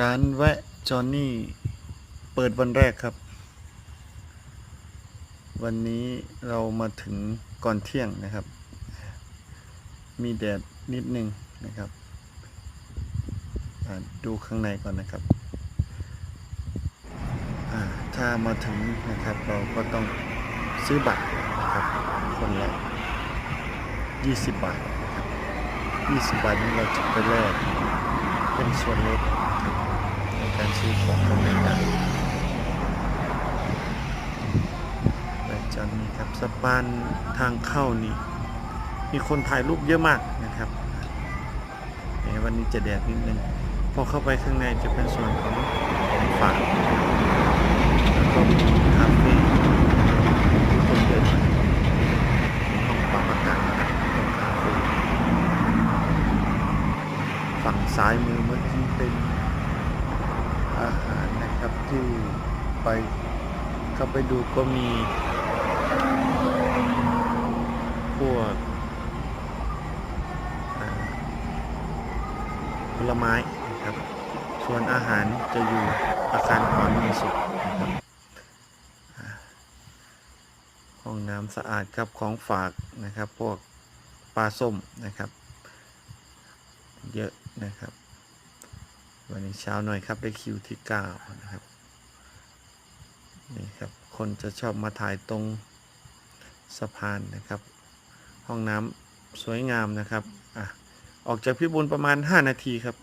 ร้านแวะจอนนี่ เปิดวันแรกครับ วันนี้เรามาถึงก่อนเที่ยงนะครับ มีแดดนิดนึงนะครับ ดูข้างในก่อนนะครับ ถ้ามาถึงนะครับเราก็ต้องซื้อบัตรนะครับคนละ20 บาทนะครับ20 บาทนี้เราจะไปแลกเป็นส่วนลดนะครับ การซื้อของข้างในได้แบจันนี้ครับสะพานทางเข้านี่ มีคนถ่ายรูปเยอะมากนะครับวันนี้จะแดดนิดนึงพอเข้าไปข้างในจะเป็นส่วนของของฝากแล้วก็มีคาเฟ่คนเดินมามีห้องปรับอากาศนะครับตรงคาเฟ่ฝั่งซ้ายมือเมื่อกี้เป็น อาหารนะครับที่ไปเข้าไปดูก็มีพวกผลไม้นะครับ ส่วนอาหารจะอยู่อาคารขวามือสุดนะครับห้องน้ำสะอาดครับของฝากนะครับ พวกปลาส้มนะครับ เยอะนะครับ วันนี้เช้าหน่อยครับได้คิวที่9นะครับนี่ครับคนจะชอบมาถ่ายตรงสะพานนะครับ ห้องน้ำสวยงามนะครับอะออกจากพิบูลประมาณ 5 นาทีครับ